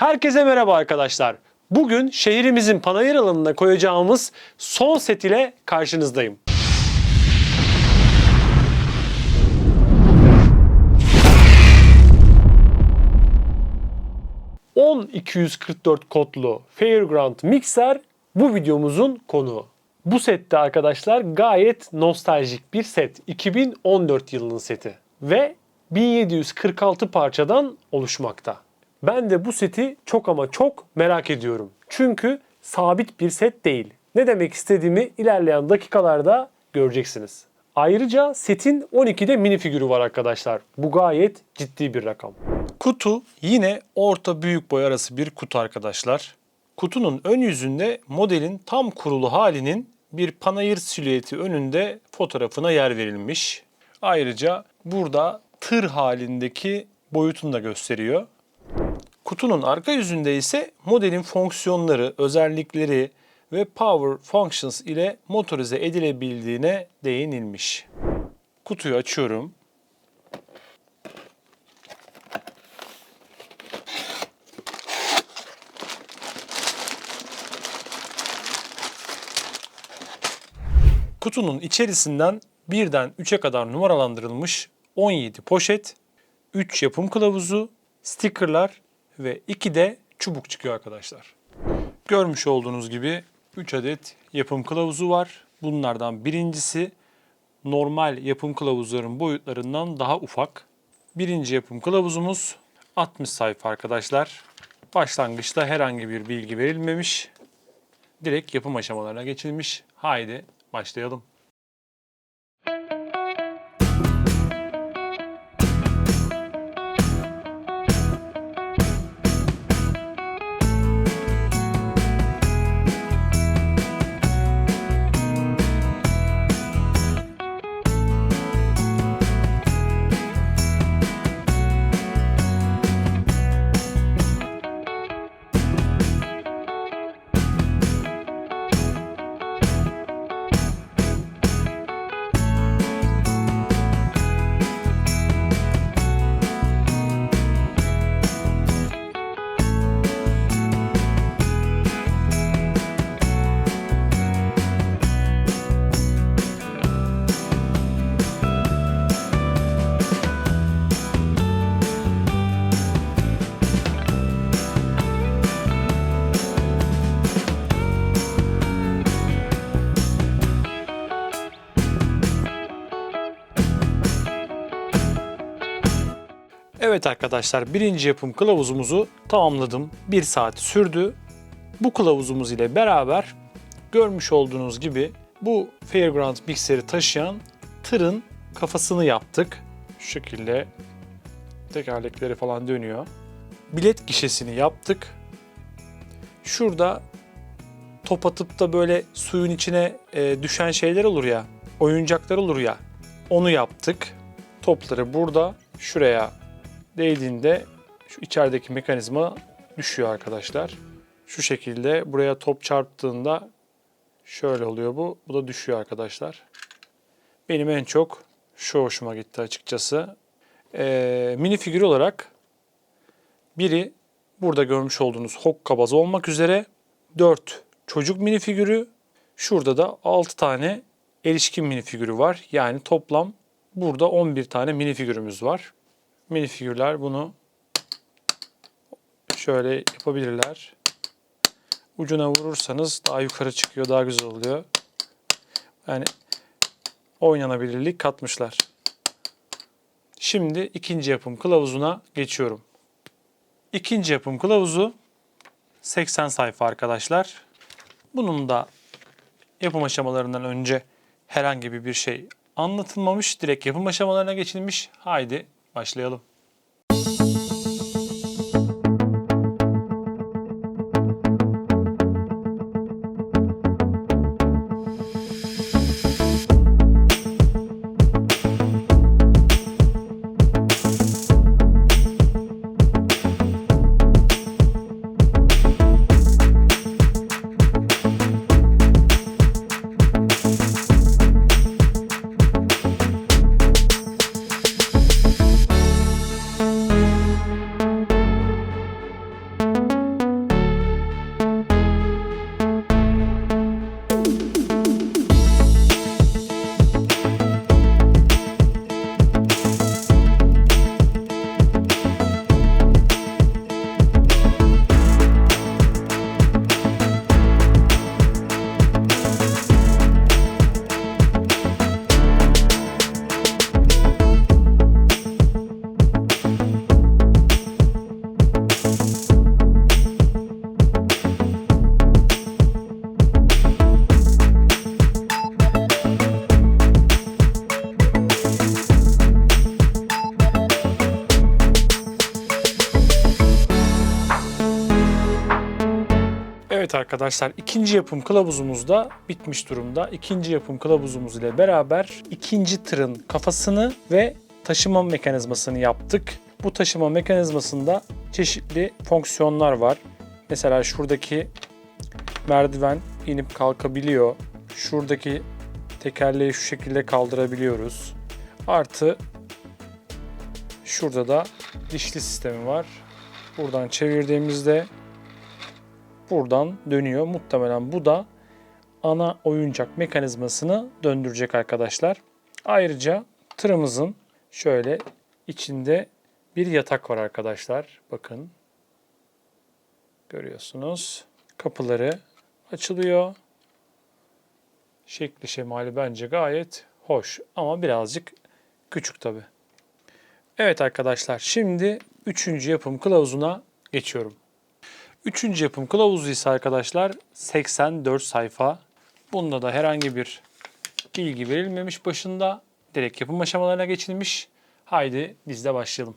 Herkese merhaba arkadaşlar. Bugün şehrimizin panayır alanına koyacağımız son set ile karşınızdayım. ...10244 kodlu Fairground Mixer bu videomuzun konuğu. Bu sette arkadaşlar gayet nostaljik bir set. 2014 yılının seti. Ve 1746 parçadan oluşmakta. Ben de bu seti çok ama çok merak ediyorum. Çünkü sabit bir set değil. Ne demek istediğimi ilerleyen dakikalarda göreceksiniz. Ayrıca setin 12'de minifigürü var arkadaşlar. Bu gayet ciddi bir rakam. Kutu yine orta büyük boy arası bir kutu arkadaşlar. Kutunun ön yüzünde modelin tam kurulu halinin bir panayır silüeti önünde fotoğrafına yer verilmiş. Ayrıca burada tır halindeki boyutunu da gösteriyor. Kutunun arka yüzünde ise modelin fonksiyonları, özellikleri ve power functions ile motorize edilebildiğine değinilmiş. Kutuyu açıyorum. Kutunun içerisinden birden 3'e kadar numaralandırılmış 17 poşet, 3 yapım kılavuzu, stickerlar ve 2 de çubuk çıkıyor arkadaşlar. Görmüş olduğunuz gibi 3 adet yapım kılavuzu var. Bunlardan birincisi normal yapım kılavuzların boyutlarından daha ufak. Birinci yapım kılavuzumuz 60 sayfa arkadaşlar. Başlangıçta herhangi bir bilgi verilmemiş. Direkt yapım aşamalarına geçilmiş. Haydi başlayalım. Evet arkadaşlar birinci yapım kılavuzumuzu tamamladım. Bir saat sürdü. Bu kılavuzumuz ile beraber görmüş olduğunuz gibi bu Fairground mikseri taşıyan tırın kafasını yaptık. Şu şekilde tekerlekleri falan dönüyor. Bilet gişesini yaptık. Şurada top atıp da böyle suyun içine e, düşen şeyler olur ya, oyuncaklar olur ya. Onu yaptık. Topları burada şuraya değdiğinde şu içerideki mekanizma düşüyor arkadaşlar. Şu şekilde buraya top çarptığında şöyle oluyor bu. Bu da düşüyor arkadaşlar. Benim en çok şu hoşuma gitti açıkçası. Ee, mini figür olarak biri burada görmüş olduğunuz hokkabaz olmak üzere 4 çocuk mini figürü. Şurada da 6 tane erişkin mini figürü var. Yani toplam burada 11 tane mini figürümüz var mini figürler bunu şöyle yapabilirler. Ucuna vurursanız daha yukarı çıkıyor, daha güzel oluyor. Yani oynanabilirlik katmışlar. Şimdi ikinci yapım kılavuzuna geçiyorum. İkinci yapım kılavuzu 80 sayfa arkadaşlar. Bunun da yapım aşamalarından önce herhangi bir şey anlatılmamış. Direkt yapım aşamalarına geçilmiş. Haydi Başlayalım. Arkadaşlar ikinci yapım kılavuzumuz da bitmiş durumda. İkinci yapım kılavuzumuz ile beraber ikinci tırın kafasını ve taşıma mekanizmasını yaptık. Bu taşıma mekanizmasında çeşitli fonksiyonlar var. Mesela şuradaki merdiven inip kalkabiliyor. Şuradaki tekerleği şu şekilde kaldırabiliyoruz. Artı şurada da dişli sistemi var. Buradan çevirdiğimizde buradan dönüyor. Muhtemelen bu da ana oyuncak mekanizmasını döndürecek arkadaşlar. Ayrıca tırımızın şöyle içinde bir yatak var arkadaşlar. Bakın. Görüyorsunuz. Kapıları açılıyor. Şekli şemali bence gayet hoş ama birazcık küçük tabi. Evet arkadaşlar şimdi üçüncü yapım kılavuzuna geçiyorum. Üçüncü yapım kılavuzu ise arkadaşlar 84 sayfa. Bunda da herhangi bir bilgi verilmemiş başında. Direkt yapım aşamalarına geçilmiş. Haydi biz de başlayalım.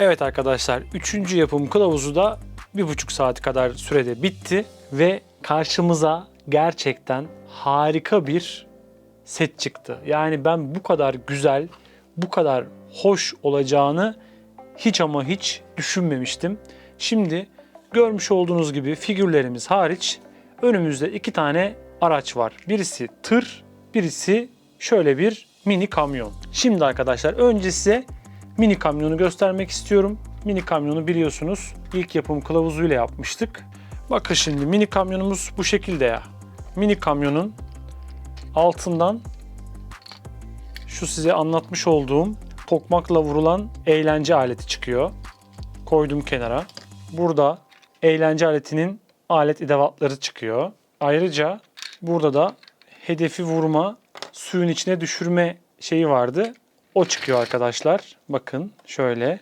Evet arkadaşlar, üçüncü yapım kılavuzu da bir buçuk saat kadar sürede bitti ve karşımıza gerçekten harika bir set çıktı. Yani ben bu kadar güzel, bu kadar hoş olacağını hiç ama hiç düşünmemiştim. Şimdi görmüş olduğunuz gibi figürlerimiz hariç önümüzde iki tane araç var. Birisi tır, birisi şöyle bir mini kamyon. Şimdi arkadaşlar önce size mini kamyonu göstermek istiyorum. Mini kamyonu biliyorsunuz ilk yapım kılavuzuyla yapmıştık. Bakın şimdi mini kamyonumuz bu şekilde ya. Mini kamyonun altından şu size anlatmış olduğum tokmakla vurulan eğlence aleti çıkıyor. Koydum kenara. Burada eğlence aletinin alet edevatları çıkıyor. Ayrıca burada da hedefi vurma, suyun içine düşürme şeyi vardı. O çıkıyor arkadaşlar. Bakın şöyle.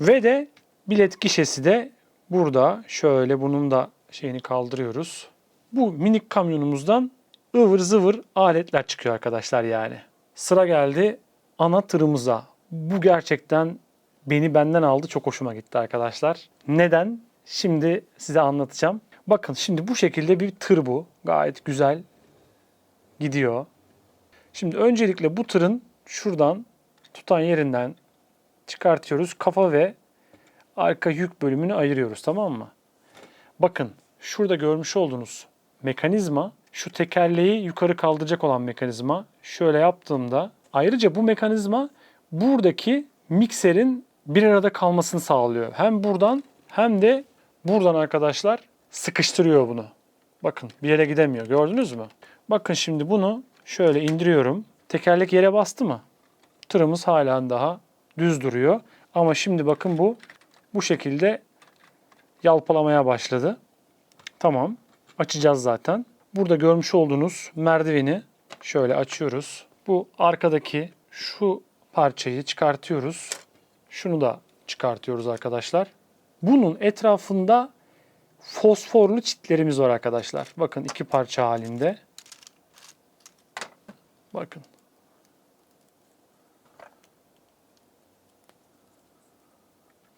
Ve de bilet gişesi de burada. Şöyle bunun da şeyini kaldırıyoruz. Bu minik kamyonumuzdan ıvır zıvır aletler çıkıyor arkadaşlar yani. Sıra geldi ana tırımıza. Bu gerçekten beni benden aldı. Çok hoşuma gitti arkadaşlar. Neden? Şimdi size anlatacağım. Bakın şimdi bu şekilde bir tır bu. Gayet güzel gidiyor. Şimdi öncelikle bu tırın şuradan tutan yerinden çıkartıyoruz. Kafa ve arka yük bölümünü ayırıyoruz tamam mı? Bakın şurada görmüş olduğunuz mekanizma şu tekerleği yukarı kaldıracak olan mekanizma. Şöyle yaptığımda ayrıca bu mekanizma buradaki mikserin bir arada kalmasını sağlıyor. Hem buradan hem de buradan arkadaşlar sıkıştırıyor bunu. Bakın bir yere gidemiyor. Gördünüz mü? Bakın şimdi bunu şöyle indiriyorum. Tekerlek yere bastı mı? Tırımız hala daha düz duruyor. Ama şimdi bakın bu bu şekilde yalpalamaya başladı. Tamam. Açacağız zaten. Burada görmüş olduğunuz merdiveni şöyle açıyoruz. Bu arkadaki şu parçayı çıkartıyoruz. Şunu da çıkartıyoruz arkadaşlar. Bunun etrafında fosforlu çitlerimiz var arkadaşlar. Bakın iki parça halinde. Bakın.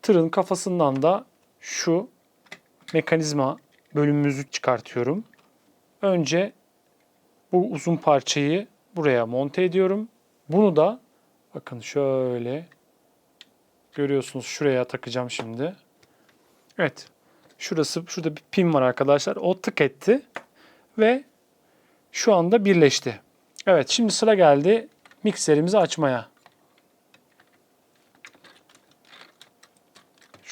Tırın kafasından da şu mekanizma bölümümüzü çıkartıyorum. Önce bu uzun parçayı buraya monte ediyorum. Bunu da bakın şöyle görüyorsunuz şuraya takacağım şimdi. Evet. Şurası şurada bir pin var arkadaşlar. O tık etti ve şu anda birleşti. Evet şimdi sıra geldi mikserimizi açmaya.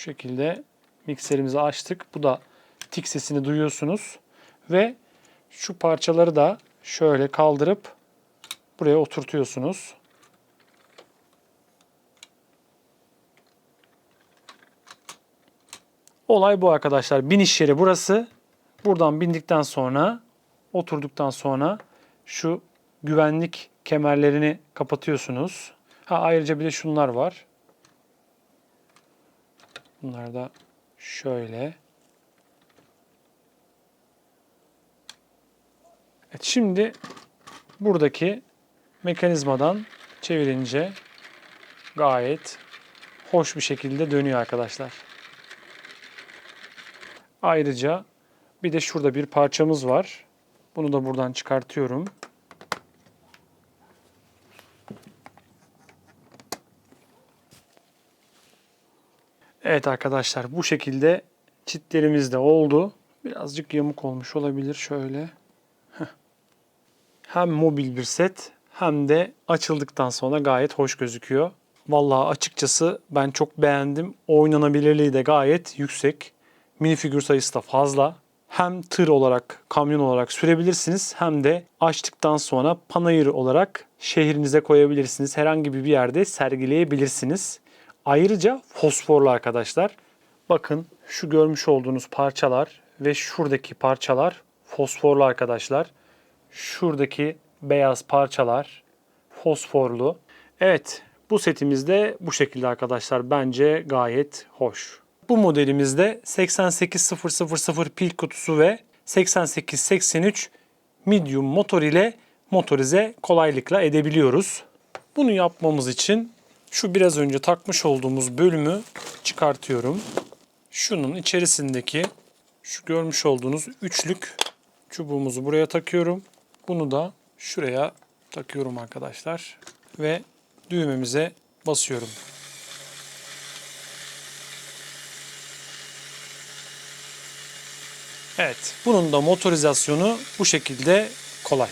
Şekilde mikserimizi açtık. Bu da tik sesini duyuyorsunuz. Ve şu parçaları da şöyle kaldırıp buraya oturtuyorsunuz. Olay bu arkadaşlar. Biniş yeri burası. Buradan bindikten sonra oturduktan sonra şu güvenlik kemerlerini kapatıyorsunuz. Ha ayrıca bir de şunlar var. Bunlar da şöyle. Evet, şimdi buradaki mekanizmadan çevirince gayet hoş bir şekilde dönüyor arkadaşlar. Ayrıca bir de şurada bir parçamız var. Bunu da buradan çıkartıyorum. Evet arkadaşlar bu şekilde çitlerimiz de oldu. Birazcık yamuk olmuş olabilir şöyle. Hem mobil bir set hem de açıldıktan sonra gayet hoş gözüküyor. Vallahi açıkçası ben çok beğendim. Oynanabilirliği de gayet yüksek. Minifigür sayısı da fazla. Hem tır olarak, kamyon olarak sürebilirsiniz hem de açtıktan sonra panayır olarak şehrinize koyabilirsiniz. Herhangi bir yerde sergileyebilirsiniz. Ayrıca fosforlu arkadaşlar. Bakın şu görmüş olduğunuz parçalar ve şuradaki parçalar fosforlu arkadaşlar. Şuradaki beyaz parçalar fosforlu. Evet bu setimizde bu şekilde arkadaşlar. Bence gayet hoş. Bu modelimizde 88000 pil kutusu ve 8883 medium motor ile motorize kolaylıkla edebiliyoruz. Bunu yapmamız için şu biraz önce takmış olduğumuz bölümü çıkartıyorum. Şunun içerisindeki şu görmüş olduğunuz üçlük çubuğumuzu buraya takıyorum. Bunu da şuraya takıyorum arkadaşlar. Ve düğmemize basıyorum. Evet, bunun da motorizasyonu bu şekilde kolay.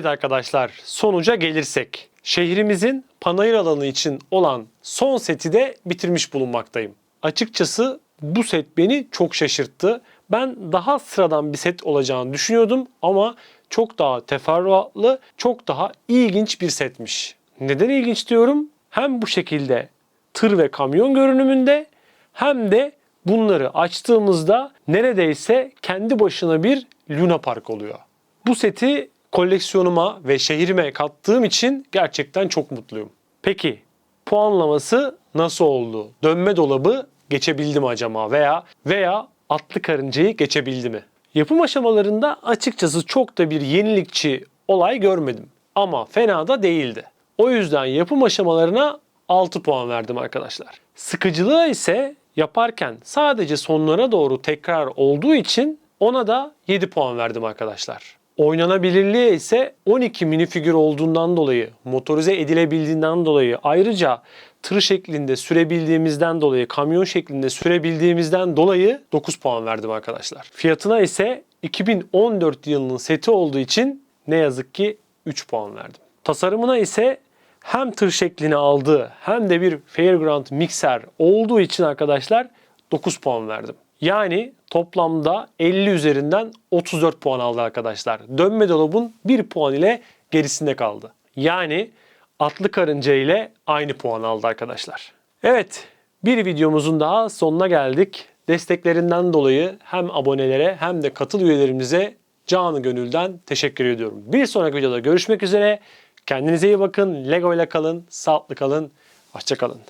Evet arkadaşlar sonuca gelirsek. Şehrimizin panayır alanı için olan son seti de bitirmiş bulunmaktayım. Açıkçası bu set beni çok şaşırttı. Ben daha sıradan bir set olacağını düşünüyordum ama çok daha teferruatlı, çok daha ilginç bir setmiş. Neden ilginç diyorum? Hem bu şekilde tır ve kamyon görünümünde hem de bunları açtığımızda neredeyse kendi başına bir Luna Park oluyor. Bu seti koleksiyonuma ve şehrime kattığım için gerçekten çok mutluyum. Peki puanlaması nasıl oldu? Dönme dolabı geçebildi mi acaba veya veya atlı karıncayı geçebildi mi? Yapım aşamalarında açıkçası çok da bir yenilikçi olay görmedim. Ama fena da değildi. O yüzden yapım aşamalarına 6 puan verdim arkadaşlar. Sıkıcılığı ise yaparken sadece sonlara doğru tekrar olduğu için ona da 7 puan verdim arkadaşlar. Oynanabilirliğe ise 12 minifigür olduğundan dolayı, motorize edilebildiğinden dolayı, ayrıca tır şeklinde sürebildiğimizden dolayı, kamyon şeklinde sürebildiğimizden dolayı 9 puan verdim arkadaşlar. Fiyatına ise 2014 yılının seti olduğu için ne yazık ki 3 puan verdim. Tasarımına ise hem tır şeklini aldığı hem de bir Fairground mikser olduğu için arkadaşlar 9 puan verdim. Yani toplamda 50 üzerinden 34 puan aldı arkadaşlar. Dönme dolabın 1 puan ile gerisinde kaldı. Yani atlı karınca ile aynı puan aldı arkadaşlar. Evet bir videomuzun daha sonuna geldik. Desteklerinden dolayı hem abonelere hem de katıl üyelerimize canı gönülden teşekkür ediyorum. Bir sonraki videoda görüşmek üzere. Kendinize iyi bakın. Lego ile kalın. Sağlıklı kalın. Hoşçakalın.